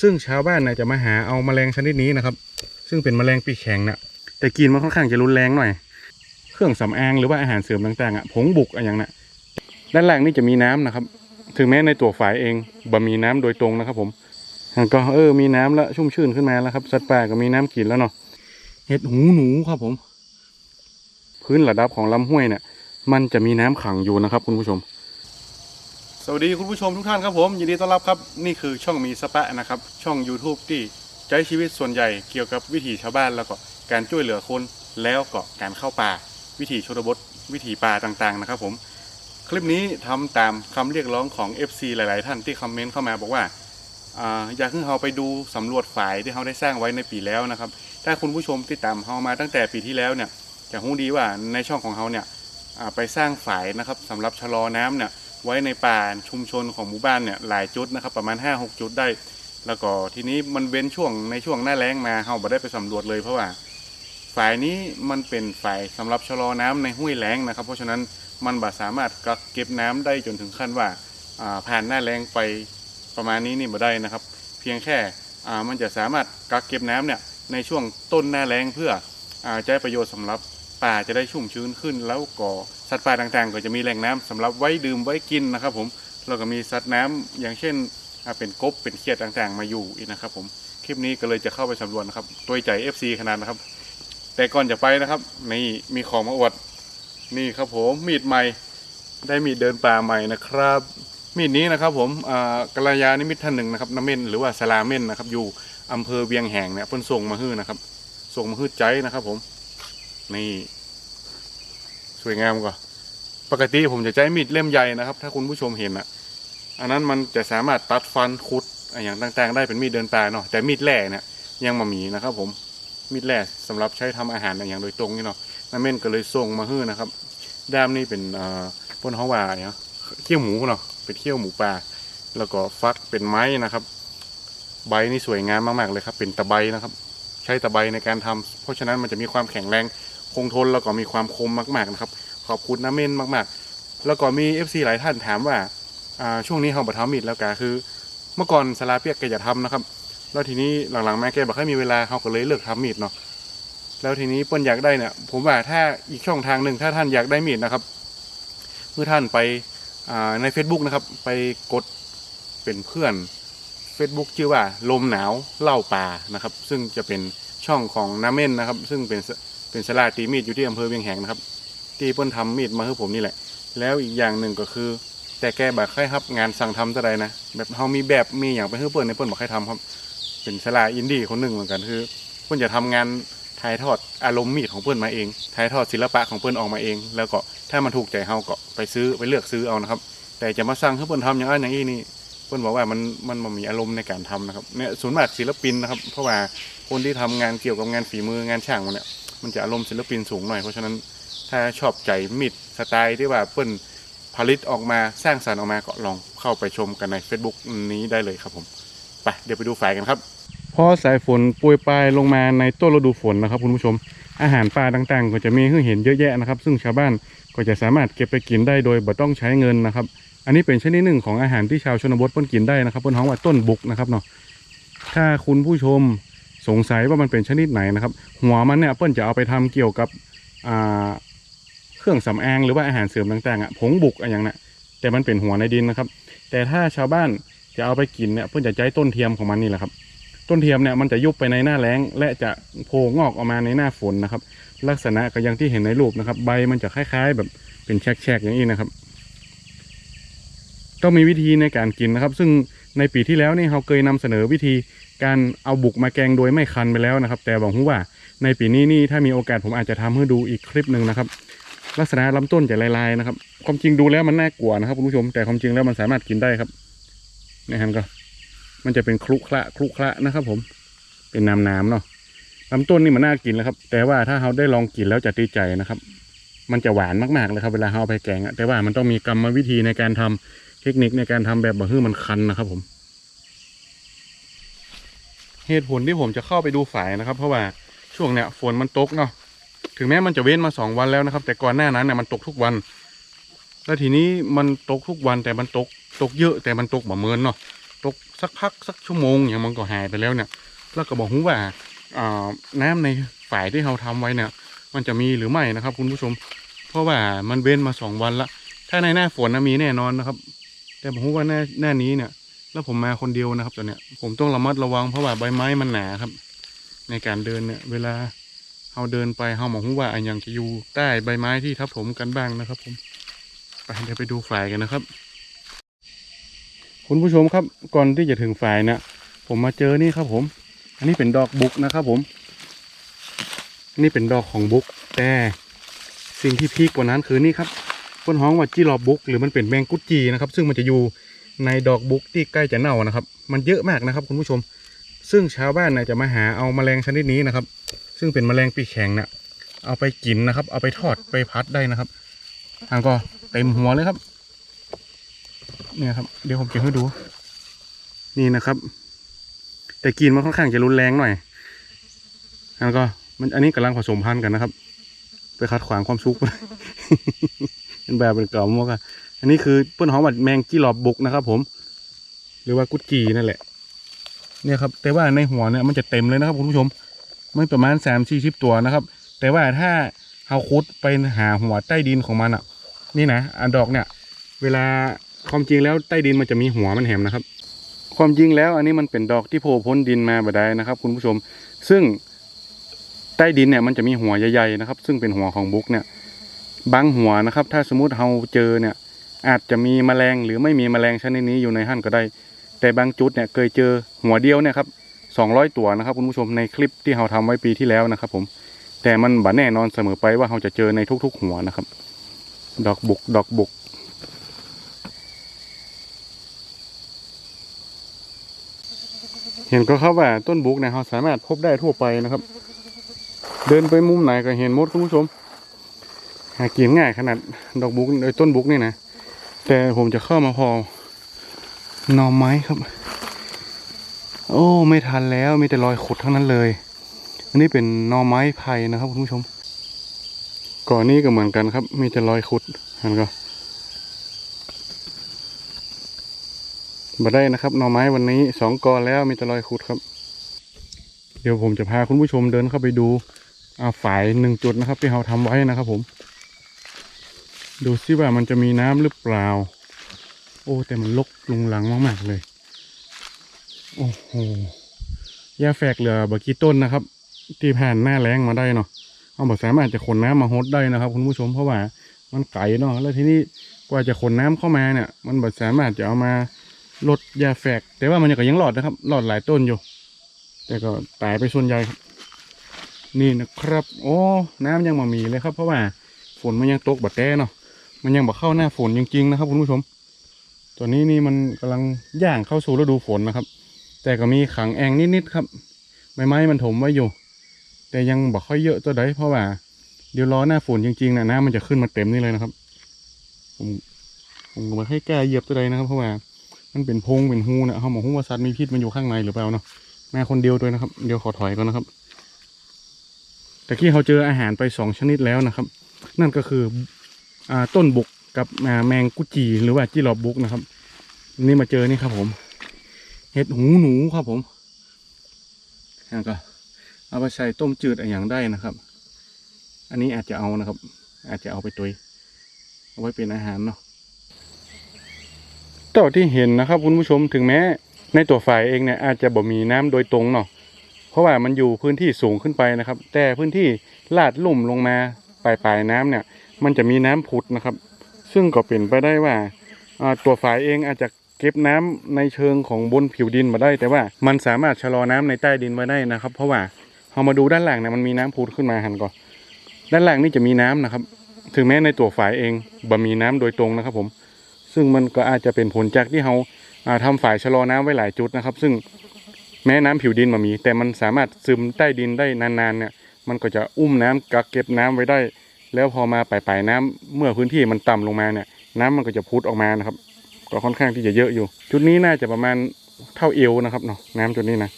ซึ่งชาวบ้านนะจะมาหาเอาแมลงชนิดนี้นะครับ ซึ่งเป็นแมลงปีกแข็งน่ะแต่กินมันค่อนข้างจะรุนแรงหน่อย เครื่องสำอางหรือว่าอาหารเสริมต่างๆอะผงบุกอะไรอย่างน่ะด้านล่างนี่จะมีน้ำนะครับ ถึงแม้ในตัวฝายเองบ่มีน้ำโดยตรงนะครับ ผมก็เออมีน้ำแล้วชุ่มชื่นขึ้นมาแล้วครับสัตว์ป่าก็มีน้ำกินแล้วเนาะเห็ดหูหนูครับผม พื้นระดับของลำห้วยเนี่ยมันจะมีน้ำขังอยู่นะครับ คุณผู้ชม สวัสดีคุณผู้ชมทุกท่านครับผม ยินดีต้อนรับครับ นี่คือช่องมีสปะนะครับ ช่อง YouTube ที่ใช้ชีวิตส่วนใหญ่เกี่ยวกับวิถีชาวบ้านแล้วก็การช่วยเหลือคนแล้วก็การเข้าป่า วิถีชนบท วิถีป่าต่างๆนะครับผม คลิปนี้ทำตามคำเรียกร้องของ FC หลาย ๆ ท่านที่คอมเมนต์เข้ามาบอกว่าอ่าอยากให้เราไปดูสำรวจฝ่ายที่เขาได้สร้างไว้ในปีแล้วนะครับ ถ้าคุณผู้ชมที่ตามเรามาตั้งแต่ปีที่แล้วเนี่ยจะรู้ดีว่าในช่องของเขาเนี่ยอ่าไปสร้างฝ่ายนะครับสำหรับชะลอน้ำเนี่ย ไว้ในป่าชุมชนของหมู่บ้านเนี่ยหลายจุดนะครับ ประมาณ 5-6 จุดได้ แล้วก็ทีนี้มันเว้นช่วงในช่วงหน้าแล้งมาเราไ่ได้ไปสำรวจเลยเพราะว่าฝ่ายนี้มันเป็นฝ่ายสำหรับชะลอน้ำในห้วยแล้งนะครับ เพราะฉะนั้นมันบ่สามารถกักเก็บน้ำได้จนถึงขั้นว่าผ่านหน้าแล้งไปประมาณนี้นี่บ่ได้นะครับ เพียงแค่มันจะสามารถกักเก็บน้ำเนี่ยในช่วงต้นหน้าแล้งเพื่ออใช้ประโยชน์สำหรับป่าจะได้ชุ่มชื้นขึ้นแล้วก็ สัตว์ป่าต่างๆ ก็จะมีแหล่งน้ำสำหรับไว้ดื่มไว้กินนะครับ ผมแล้วก็มีสัตว์น้ำอย่างเช่นเป็นกบเป็นเขียดต่างๆ มาอยู่อีกนะครับ ผมคลิปนี้ก็เลยจะเข้าไปสำรวจนะครับตัวใจ FC ขนาดนะครับ แต่ก่อนจะไปนะครับนี่มีของมาอวดนี่ครับผมมีดใหม่ได้มีดเดินป่าใหม่นะครับ มีดนี้นะครับ ผมอ่ากัลยาณิมิตรท่านหนึ่งนะครับน้ำเม่นหรือว่าสลาเม่นนะครับอยู่อำเภอเวียงแหงเนี่ยเพิ่นส่งมาฮื้อนะครับ ส่งมาฮื้อใจนะครับ ผมนี่ วยงามกว่า ปกติผมจะใช้มีดเล่มใหญ่นะครับ ถ้าคุณผู้ชมเห็นอะ อันนั้นมันจะสามารถตัดฟันคุดอย่างต่างๆ ได้เป็นมีดเดินป่าเนาะแต่มีดแหล่เนี่ยยังมามีนะครับ ผมมีดแหล่สำหรับใช้ทำอาหารอย่างโดยตรงนี่เนาะน้ำเม่นก็เลยส่งมาฮื้อนะครับด้ามนี่เป็นเอ่อปนฮาวาเนี่ยเขี้ยวหมูเนาะเป็นเขี้ยวหมูป่าแล้วก็ฟักเป็นไม้นะครับ ใบนี่สวยงามมากๆเลยครับ เป็นตะไบนะครับ ใช้ตะไบในการทำเพราะฉะนั้นมันจะมีความแข็งแรง คงทนแล้วก็มีความคมมากๆนะครับ ขอบคุณน้าเม่นมากๆ แล้วก็มี FC หลายท่านถามว่าอ่าช่วงนี้เขาบัทำมิดแล้วกาคือ เมื่อก่อนสลาเปียกแกจะทำนะครับ แล้วทีนี้หลังๆแม่แกบอกให้มีเวลาเขาก็เลยเลิกทำมีดเนาะแล้วทีนี้เปิ้นอยากได้เนี่ยผมว่าถ้าอีกช่องทางหนึ่งถ้าท่านอยากได้มีดนะครับเมื่อท่านไปใน Facebook นะครับ ไปกดเป็นเพื่อน Facebook ชื่อว่าลมหนาวเล่าป่านะครับ ซึ่งจะเป็นช่องของน้าเม่นนะครับ ซึ่งเป็น เป็นสลาตีมีดอยู่ที่อำเภอเวียงแหงนะครับ ที่เปิ้นทำมีดมาให้ผมนี่แหละ แล้วอีกอย่างหนึ่งก็คือ แต่แกบอกให้ครับงานสั่งทำจะไดนะแบบเฮามีแบบมีอย่างไปให้เปิ้นในเปิ้นบอกให้ทำครับ เป็นสลาอินดี้คนหนึ่งเหมือนกันคือเปิ้นจะทำงานถ่ายทอดอารมณ์มีดของเปิ้นมาเอง ถ่ายทอดศิลปะของเปิ้นออกมาเอง แล้วก็ถ้ามันถูกใจเฮาก็ไปซื้อไปเลือกซื้อเอานะครับ แต่จะมาสั่งให้เปิ้นทำอย่างนั้นอย่างนี้นี่เปิ้นบอกว่ามันมันมีอารมณ์ในการทำนะครับเนี่ยส่วนมากศิลปินนะครับ เพราะว่าคนที่ทำงานเกี่ยวกับงานฝีมืองานช่างมันเนี่ย มันจะอารมณ์ศิลปินสูงหน่อยเพราะฉะนั้นถ้าชอบใจมีดสไตล์ที่ว่าเปิ้นผลิตออกมาสร้างสรรค์ออกมาก็ลองเข้าไปชมกันใน Facebook นี้ได้เลยครับผมไปเดี๋ยวไปดูฝ่ายกันครับพอสายฝนโปรยปลายลงมาในต้นฤดูฝนนะครับคุณผู้ชม อาหารป่าต่างๆ ก็จะมีให้เห็นเยอะแยะนะครับ ซึ่งชาวบ้านก็จะสามารถเก็บไปกินได้โดยบ่ต้องใช้เงินนะครับ อันนี้เป็นชนิดหนึ่งของอาหารที่ชาวชนบทเพิ่นกินได้นะครับเพิ่นฮ้องว่าต้นบุกนะครับเนาะถ้าคุณผู้ชม สงสัยว่ามันเป็นชนิดไหนนะครับ หัวมันเนี่ยเปิ้นจะเอาไปทำเกี่ยวกับเครื่องสำอางหรือว่าอาหารเสริมต่างๆอะผงบุกอะไรอย่างน่ะแต่มันเป็นหัวในดินนะครับ แต่ถ้าชาวบ้านจะเอาไปกินเนี่ยเพิ่นจะใช้ต้นเทียมของมันนี่แหละครับ ต้นเทียมเนี่ยมันจะยุบไปในหน้าแล้ง และจะโผล่งอกออกมาในหน้าฝนนะครับ ลักษณะก็อย่างที่เห็นในรูปนะครับ ใบมันจะคล้ายๆ แบบเป็นแฉกๆอย่างนี้นะครับ ต้องมีวิธีในการกินนะครับ ซึ่งในปีที่แล้วนี่เราเคยนำเสนอวิธี การเอาบุกมาแกงโดยไม่คันไปแล้วนะครับ แต่บอกว่าในปีนี้นี่ถ้ามีโอกาสผมอาจจะทำให้ดูอีกคลิปหนึ่งนะครับ ลักษณะลำต้นจะลายๆนะครับ ความจริงดูแล้วมันน่ากลัวนะครับคุณผู้ชม แต่ความจริงแล้วมันสามารถกินได้ครับนี่ครับก็ มันจะเป็นคลุกคละคลุกคละนะครับ ผม เป็นน้ำน้ำๆเนาะลำต้นนี่มันน่ากินแล้วครับ แต่ว่าถ้าเราได้ลองกินแล้วจะติดใจนะครับ มันจะหวานมากๆเลยครับเวลาเราเอาไปแกงอะแต่ว่ามันต้องมีกรรมวิธีในการทำเทคนิคในการทำแบบบะฮื้อมันคันนะครับผม เหตุผลที่ผมจะเข้าไปดูฝายนะครับ เพราะว่าช่วงเนี้ยฝนมันตกเนาะถึงแม้มันจะเว้นมาสองวันแล้วนะครับ แต่ก่อนหน้านั้นเนี่ยมันตกทุกวัน แล้วทีนี้มันตกทุกวันแต่มันตกตกเยอะแต่มันตกบ่เมือนเนาะตกสักพักสักชั่วโมงอย่างมันก็หายไปแล้วเนี่ย แล้วก็บอกฮู้ว่าอ่าน้ำในฝ่ายที่เราทำไว้เนี่ย มันจะมีหรือไม่นะครับ คุณผู้ชม เพราะว่ามันเว้นมาสองวันละถ้าในหน้าฝนนะมีแน่นอนนะครับ แต่ผมว่าหน้าหน้านี้เนี่ย แล้วผมมาคนเดียวนะครับตอนเนี้ยผมต้องระมัดระวังเพราะว่าใบไม้มันหนาครับ ในการเดินเนี่ย เวลาเราเดินไปเราหมองว่าอันยังจะอยู่ใต้ใบไม้ที่ทับถมกันบ้างนะครับ ผมไปเดี๋ยวไปดูฝ่ายกันนะครับ คุณผู้ชมครับก่อนที่จะถึงฝ่ายเนี่ยผมมาเจอนี่ครับผม อันนี้เป็นดอกบุกนะครับ ผมนี่เป็นดอกของบุกแต่สิ่งที่พีคกว่านั้นคือนี่ครับต้นห้องว่าจีรอบบุกหรือมันเป็นแมงกุดจีนะครับ ซึ่งมันจะอยู่ ในดอกบุกที่ใกล้จะเน่านะครับ มันเยอะมากนะครับคุณผู้ชม ซึ่งชาวบ้านเนี่ยจะมาหาเอาแมลงชนิดนี้นะครับ ซึ่งเป็นแมลงปีกแข็งเนี่ยเอาไปกินนะครับ เอาไปทอดไปพัดได้นะครับทางก็เต็มหัวเลยครับ เนี่ยครับ เดี๋ยวผมเก็บให้ดู นี่นะครับ แต่กลินมันค่อนข้างจะรุนแรงหน่อยแล้วก็มันอันนี้กำลังผสมพันธุ์กันนะครับ ไปคัดขวางความสุขเป็นแบบเป็นกล่อมว่า อันนี้คือเปิ้นหอมบัดแมงจี้หลอบบุกนะครับ ผม หรือว่ากุดกีนั่นแหละ เนี่ยครับ แต่ว่าในหัวเนี่ยมันจะเต็มเลยนะครับคุณผู้ชม มันประมาณสามสี่สิบตัวนะครับ แต่ว่าถ้าเอาคุดไปหาหัวใต้ดินของมันอะ นี่นะอันดอกเนี่ย เวลาความจริงแล้วใต้ดินมันจะมีหัวมันแหมนะครับ ความจริงแล้วอันนี้มันเป็นดอกที่โผล่พ้นดินมาบ่ได้นะครับ คุณผู้ชม ซึ่งใต้ดินเนี่ยมันจะมีหัวใหญ่ๆนะครับ ซึ่งเป็นหัวของบุกเนี่ยบางหัวนะครับ ถ้าสมมติเราเจอเนี่ย อาจจะมีแมลงหรือไม่มีแมลงชนิดนี้อยู่ในหั่นก็ได้ แต่บางจุดเนี่ยเคยเจอหัวเดียวเนี่ยครับสองร้อยตัวนะครับคุณผู้ชมในคลิปที่เราทำไว้ปีที่แล้วนะครับ ผม แต่มันบัแน่นอนเสมอไปว่าเราจะเจอในทุก ๆ หัวนะครับ ดอกบุกดอกบุกเห็นก็ครับว่าต้นบุกเนี่ยเราสามารถพบได้ทั่วไปนะครับ เดินไปมุมไหนก็เห็นหมดคุณผู้ชม หากินง่ายขนาดดอกบุกโดยต้นบุกนี่นะ แต่ผมจะเข้ามาพอหน่อไม้ครับ โอ้ ไม่ทันแล้วมีแต่รอยขุดทั้งนั้นเลย อันนี้เป็นหน่อไม้ไผ่นะครับคุณผู้ชม ก่อนนี้ก็เหมือนกันครับ มีแต่รอยขุดเห็นก็มาได้นะครับหน่อไม้วันนี้สองกอแล้วมีแต่รอยขุดครับ เดี๋ยวผมจะพาคุณผู้ชมเดินเข้าไปดูอาฝายหนึ่งจุดนะครับ ที่เราทำไว้นะครับผม ดูซิว่ามันจะมีน้ำหรือเปล่า โอ้ แต่มันลกลุงหลังมากๆเลย โอ้โหหญ้าแฝกเหลือบกี่ต้นนะครับ ที่ผ่านหน้าแรงมาได้เนาะเอาแบบสามารถจะขนน้ำมาฮดได้นะครับ คุณผู้ชมเพราะว่ามันไกลเนาะแล้วทีนี้กว่าจะขนน้ำเข้ามาเนี่ย มันแบบสามารถจะเอามาลดหญ้าแฝก แต่ว่ามันก็ยังหลอดนะครับหลอดหลายต้นอยู่ แต่ก็ตายไปส่วนใหญ่ครับ นี่นะครับ โอ้น้ำยังมามีเลยครับ เพราะว่าฝนมันยังตกบัดแต้เนาะ มันยังบอกเข้าหน้าฝนจริงๆนะครับคุณผู้ชม ตอนนี้นี่มันกำลังย่างเข้าสู่ฤดูฝนนะครับ แต่ก็มีขังแองนิดๆครับใบไม้มันถมไว้อยู่ แต่ยังบอกค่อยเยอะตัวใดเพราะว่าเดี๋ยวรอหน้าฝนจริงๆนะน้ำมันจะขึ้นมาเต็มนี่เลยนะครับ ผมผมมาให้แก้เหยียบตัวใดนะครับเพราะว่ามันเป็นพงเป็นหูนะเขาบอกหูว่าสัตว์มีพิษมันอยู่ข้างในหรือเปล่าเนาะมาคนเดียวด้วยนะครับ เดี๋ยวขอถอยก่อนนะครับแต่ที่เขาเจออาหารไปสองชนิดแล้วนะครับ นั่นก็คือ ต้นบุกกับแมงกุจีหรือว่าจิรอบบุกนะครับ นี่มาเจอนี่ครับผม เห็ดหูหนูครับผมแล้วก็เอาไปใส่ต้มจืดอะไรอย่างได้นะครับ อันนี้อาจจะเอานะครับ อาจจะเอาไปตุยเอาไว้เป็นอาหารเนาะต่อที่เห็นนะครับคุณผู้ชมถึงแม้ ในตัวฝ่ายเองเนี่ยอาจจะบ่มีน้ำโดยตรงเนาะเพราะว่ามันอยู่พื้นที่สูงขึ้นไปนะครับ แต่พื้นที่ลาดลุ่มลงมาปลายปลายๆน้ำเนี่ย มันจะมีน้ำผุดนะครับ ซึ่งก็เป็นไปได้ว่าตัวฝายเองอาจจะเก็บน้ำในเชิงของบนผิวดินมาได้ แต่ว่ามันสามารถชะลอน้ำในใต้ดินไว้ได้นะครับ เพราะว่าพอมาดูด้านหล่างเนี่ยมันมีน้ำผุดขึ้นมาหันก่อนด้านล่างนี่จะมีน้ำนะครับ ถึงแม้ในตัวฝายเองบ่มีน้ำโดยตรงนะครับ ผม ซึ่งมันก็อาจจะเป็นผลจากที่เราอ่าทำฝายชะลอน้ำไว้หลายจุดนะครับ ซึ่งแม้น้ำผิวดินมามี แต่มันสามารถซึมใต้ดินได้นานๆเนี่ย มันก็จะอุ้มน้ำกักเก็บน้ำไว้ได้ แล้วพอมาปลายๆน้ำเมื่อพื้นที่มันต่ำลงมาเนี่ยน้ำมันก็จะพุดออกมานะครับ ก็ค่อนข้างที่จะเยอะอยู่จุดนี้น่าจะประมาณเท่าเอวนะครับเนาะน้ำจุดนี้นะ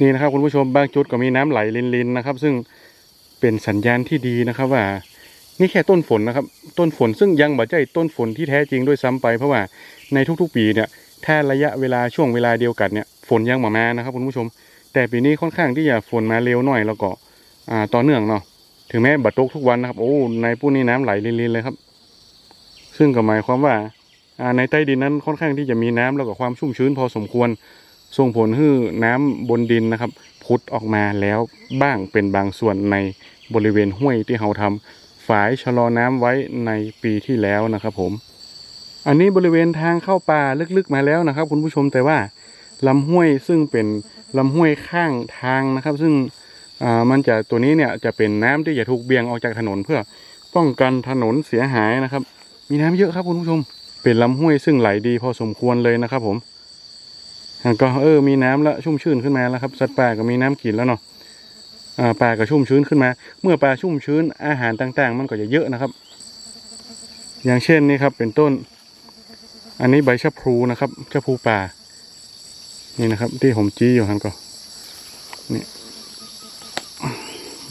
นี่นะครับคุณผู้ชมบางจุดก็มีน้ำไหลลินๆนะครับ ซึ่งเป็นสัญญาณที่ดีนะครับว่า นี่แค่ต้นฝนนะครับ ต้นฝนซึ่งยังบ่ใช่ต้นฝนที่แท้จริงด้วยซ้ำไป เพราะว่าในทุกๆปีเนี่ยถ้าระยะเวลาช่วงเวลาเดียวกันเนี่ยฝนยังมามานะครับคุณผู้ชม แต่ปีนี้ค่อนข้างที่จะฝนมาเร็วหน่อยแล้วก็อ่าต่อเนื่องเนาะ ถึงแม้บัดตกทุกวันนะครับ โอ้ ในปุ้นี้น้ำไหลลินๆเลยครับ ซึ่งก็หมายความว่าในใต้ดินนั้นค่อนข้างที่จะมีน้ำแล้วก็ความชุ่มชื้นพอสมควร ส่งผลให้น้ำบนดินนะครับพุดออกมาแล้วบ้างเป็นบางส่วนในบริเวณห้วยที่เราทำฝายชะลอน้ำไว้ในปีที่แล้วนะครับ ผม อันนี้บริเวณทางเข้าป่าลึกๆมาแล้วนะครับ คุณผู้ชมแต่ว่าลำห้วยซึ่งเป็นลำห้วยข้างทางนะครับ ซึ่ง อ่ามันจะตัวนี้เนี่ยจะเป็นน้ำที่จะถูกเบี่ยงออกจากถนนเพื่อป้องกันถนนเสียหายนะครับ มีน้ำเยอะครับคุณผู้ชม เป็นลำห้วยซึ่งไหลดีพอสมควรเลยนะครับผมแล้วก็เออมีน้ำละชุ่มชื่นขึ้นมาแล้วครับสัตว์ป่าก็มีน้ำกินแล้วเนาะป่าก็ชุ่มชื้นขึ้นมา เมื่อป่าชุ่มชื้นอาหารต่างๆ มันก็จะเยอะนะครับ อย่างเช่นนี่ครับเป็นต้น อันนี้ใบชะพลูนะครับชะพลูป่า นี่นะครับ ที่ผมจี้อยู่ครับก็นี่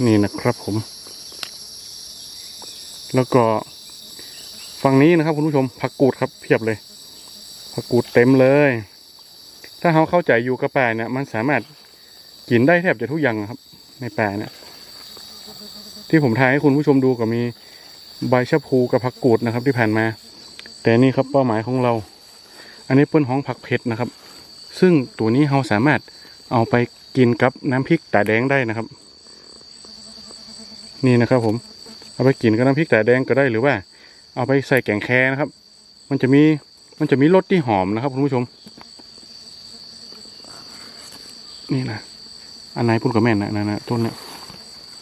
นี่นะครับผม แล้วก็ฝั่งนี้นะครับคุณผู้ชมผักกูดครับเพียบเลยผักกูดเต็มเลย ถ้าเขาเข้าใจอยู่กับป่าเนี่ยมันสามารถกินได้แทบจะทุกอย่างครับ ในป่าเนี่ยที่ผมทายให้คุณผู้ชมดูก็มีใบชะพูกับผักกูดนะครับที่ผ่านมา แต่นี่ครับเป้าหมายของเรา อันนี้เปิ้นห้องผักเผ็ดนะครับ ซึ่งตัวนี้เราสามารถเอาไปกินกับน้ำพริกตาแดงได้นะครับ นี่นะครับผมเอาไปกินกับน้ำพริกแตาแดงก็ได้หรือว่า เอาไปใส่แกงแคนะครับ มันจะมีมันจะมีรสที่หอมนะครับคุณผู้ชม นี่นะอันไหนพูดกับแม่นนะนะนะต้นเนี่ย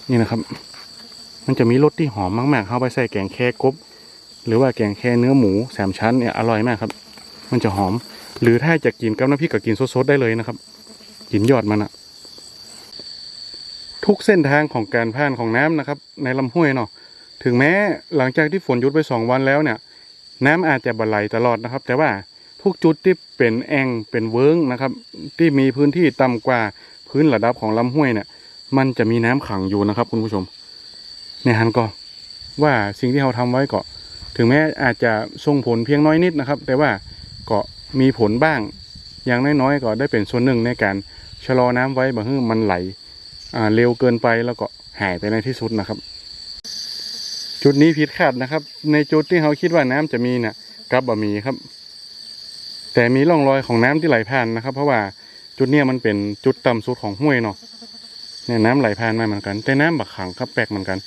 นี่นะครับ มันจะมีรสที่หอมมากๆเข้าไปใส่แกงแค่กบ หรือว่าแกงแค่เนื้อหมูสามชั้นเนี่ยอร่อยมากครับ มันจะหอม หรือถ้าจะกินกับน้ำพริกก็กินสดๆได้เลยนะครับ กินยอดมันอะ ทุกเส้นทางของการผ่านของน้ำนะครับ ในลำห้วยเนาะถึงแม้หลังจากที่ฝนหยุดไปสองวันแล้วเนี่ย น้ำอาจจะบไหลตลอดนะครับ แต่ว่าทุกจุดที่เป็นแอ่งเป็นเวิ้งนะครับ ที่มีพื้นที่ต่ำกว่าพื้นระดับของลำห้วยเนี่ย มันจะมีน้ำขังอยู่นะครับ คุณผู้ชมเนี่ยฮันก็ว่าสิ่งที่เราทำไว้ก็ถึงแม้อาจจะส่งผลเพียงน้อยนิดนะครับ แต่ว่าก็มีผลบ้างอย่างน้อยๆก็ได้เป็นส่วนหนึ่งในการชะลอน้ำไว้บ่ให้มันไหล เร็วเกินไปแล้วก็หายไปในที่สุดนะครับ จุดนี้ผิดคาดนะครับ ในจุดที่เขาคิดว่าน้ำจะมีเนี่ยกลับบ่มีครับ แต่มีร่องรอยของน้ำที่ไหลผ่านนะครับ เพราะว่าจุดเนี้ยมันเป็นจุดต่ำสุดของห้วยเนาะเนี่ยน้ำไหลผ่านมาเหมือนกัน แต่น้ำบักขังครับแปลกเหมือนกัน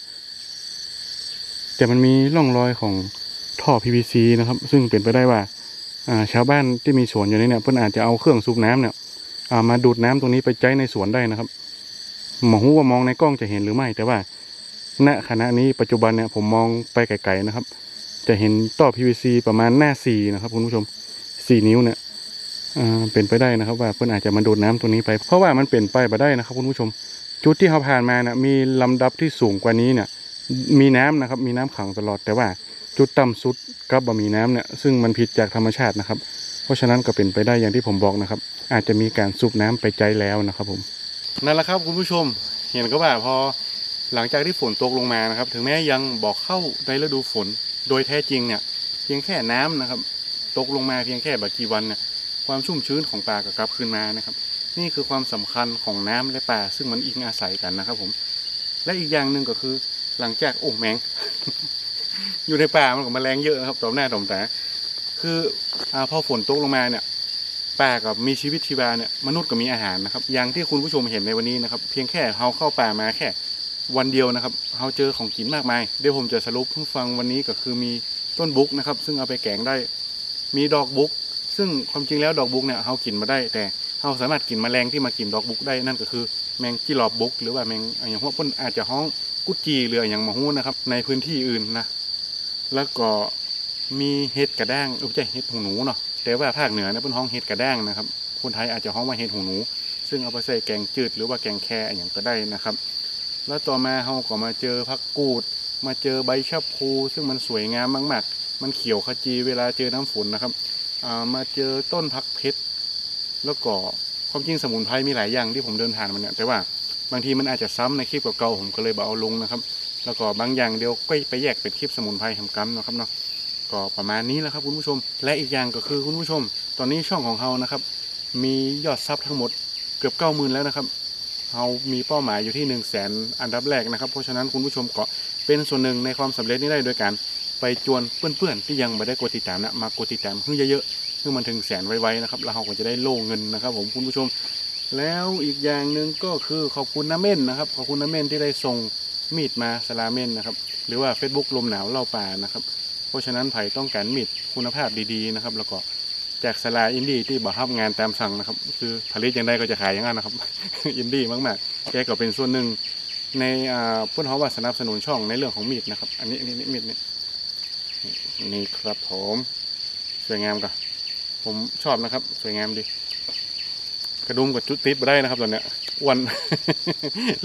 แต่มันมีร่องรอยของท่อ PVC นะครับ ซึ่งเป็นไปได้ว่าอ่าชาวบ้านที่มีสวนอยู่ในเนี่ยเพิ่อนอาจจะเอาเครื่องสูบน้ำเนี่ยอ่ามาดูดน้ำตรงนี้ไปใช้ในสวนได้นะครับ หมอหูว่ามองในกล้องจะเห็นหรือไม่ แต่ว่า ณขณะนี้ปัจจุบันเนี่ยผมมองไปไกลๆนะครับ จะเห็นท่อ PVC ประมาณหน้าสี่นะครับคุณผู้ชมสี่นิ้วเนี่ยเป็นไปได้นะครับ ว่าเพื่อนอาจจะมาดูดน้ำตัวนี้ไป เพราะว่ามันเปลี่ยนไปมาได้นะครับคุณผู้ชม จุดที่เขาผ่านมาเนี่ยมีลำดับที่สูงกว่านี้เนี่ย มีน้ำนะครับ มีน้ำขังตลอด แต่ว่าจุดต่ำสุดกับบะมีน้ำเนี่ยซึ่งมันผิดจากธรรมชาตินะครับ เพราะฉะนั้นก็เป็นไปได้อย่างที่ผมบอกนะครับ อาจจะมีการสูบน้ำไปใจแล้วนะครับผม นั่นแหละครับคุณผู้ชม เห็นก็ว่าพอหลังจากที่ฝนตกลงมานะครับ ถึงแม้ยังบอกเข้าในฤดูฝนโดยแท้จริงเนี่ยเพียงแค่น้ำนะครับ ตกลงมาเพียงแค่บักกี่วันเนี่ยความชุ่มชื้นของป่าก็กลับคืนมานะครับ นี่คือความสำคัญของน้ำและป่า ซึ่งมันอิงอาศัยกันนะครับ ผม และอีกอย่างหนึ่งก็คือหลังจากโอ้แมง อยู่ในป่ามันก็มแมลงเยอะนะครับตอมหน้าตอมตาคืออพอฝนตกลงมาเนี่ย ป่ากับมีชีวิตชีวาเนี่ยมนุษย์ก็มีอาหารนะครับ อย่างที่คุณผู้ชมเห็นในวันนี้นะครับ เพียงแค่เฮาเข้าป่ามาแค่วันเดียวนะครับเฮาเจอของกินมากมาย เดี๋ยวผมจะสรุปให้ฟังวันนี้ก็คือมีต้นบุกนะครับ ซึ่งเอาไปแกงได้ มีดอกบุก ซึ่งความจริงแล้วดอกบุกเนี่ยเฮากินมาได้ แต่เฮาสามารถกินแมลงที่มากินดอกบุกได้นั่นก็คือแมงจีหลอบบุก หรือว่าแมงอย่างพวกพ่นอาจจะฮ้องกุจีหรืออย่างมาฮู้นะครับ ในพื้นที่อื่นนะแล้วก็ มีเห็ดกระด้างออไม่ใช่เห็ดหูหนูเนาะแต่ว่าภาคเหนือเนี่ยเป็นห้องเห็ดกระด้างนะครับ คนไทยอาจจะห้องว่าเห็ดหูหนู ซึ่งเอาไปใส่แกงจืดหรือว่าแกงแคอย่างก็ได้นะครับ แล้วต่อมาเราก็มาเจอผักกูด มาเจอใบชะพูซึ่งมันสวยงามมากๆ มันเขียวขจีเวลาเจอน้ำฝนนะครับมาเจอต้นผักเพชรแล้วก็ความจริงสมุนไพรมีหลายอย่างที่ผมเดินผ่านมันเนี่ยแต่ว่าบางทีมันอาจจะซ้ำในคลิปเก่าๆผมก็เลยบเอาลงนะครับ แล้วก็บางอย่างเดียวก็ไปแยกเป็นคลิปสมุนไพรทำกัมนะครับเนาะ ก็ประมาณนี้แหละครับคุณผู้ชม และอีกอย่างก็คือคุณผู้ชม ตอนนี้ช่องของเรานะครับ มียอดซับทั้งหมดเกือบเก้าหมื่นแล้วนะครับเรามีเป้าหมายอยู่ที่1นึ่งแสนอันดับแรกนะครับ เพราะฉะนั้นคุณผู้ชมก็เป็นส่วนหนึ่งในความสำเร็จนี้ได้โดยการไปจวนเพื่อนๆที่ยังไม่ได้กดติดตามนะมากดติดตามเพื่อเยอะๆเพื่อมันถึงแสนไวๆนะครับแล้วเราก็จะได้โล่เงินนะครับ ผมคุณผู้ชม แล้วอีกอย่างหนึ่งก็คือขอบคุณน้าเม่นนะครับขอบคุณน้าเม่นที่ได้ส่งมีดมาสลาเม่นนะครับหรือว่า Facebook ลมหนาวเล่าป่านะครับ เพราะฉะนั้นไผ่ต้องการมีดคุณภาพดีๆนะครับ แล้วก็จากสลาอินดี้ที่บอกรับงานตามสั่งนะครับ คือผลิตอย่างใดก็จะขายอย่างนั้นนะครับ อินดี้มากๆแกก็เป็นส่วนหนึ่งในอ่าพื่นเขาว่าสนับสนุนช่องในเรื่องของมีดนะครับ อันนี้นนี้มีดนี่นี่ครับผมสวยงามก่อนผมชอบนะครับ สวยงามดี กระดุมกับจุดติดไม่ได้นะครับตอนเนี้ยอ้วน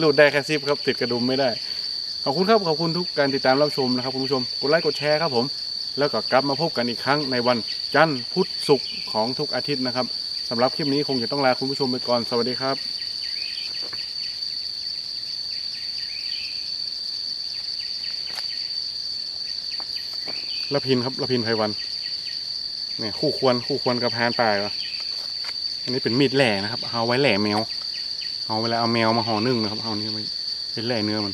รูดได้แค่ซิปครับ ติดกระดุมไม่ได้ ขอบคุณครับขอบคุณทุกการติดตามรับชมนะครับคุณผู้ชมกดไลค์กดแชร์ครับผม แล้วก็กลับมาพบกันอีกครั้งในวันจันทร์พุธศุกร์ของทุกอาทิตย์นะครับสำหรับคลิปนี้คงจะต้องลาคุณผู้ชมไปก่อนสวัสดีครับละพินครับละพินไพวันเนี่ยคู่ควรคู่ควรกับพานป่าเหรออันนี้เป็นมีดแหล่นะครับเอาไว้แหล่แมว เอาเวลาเอาแมวมาห่อนึ่งนะครับเอานี่ไว้เป็นแหล่เนื้อมัน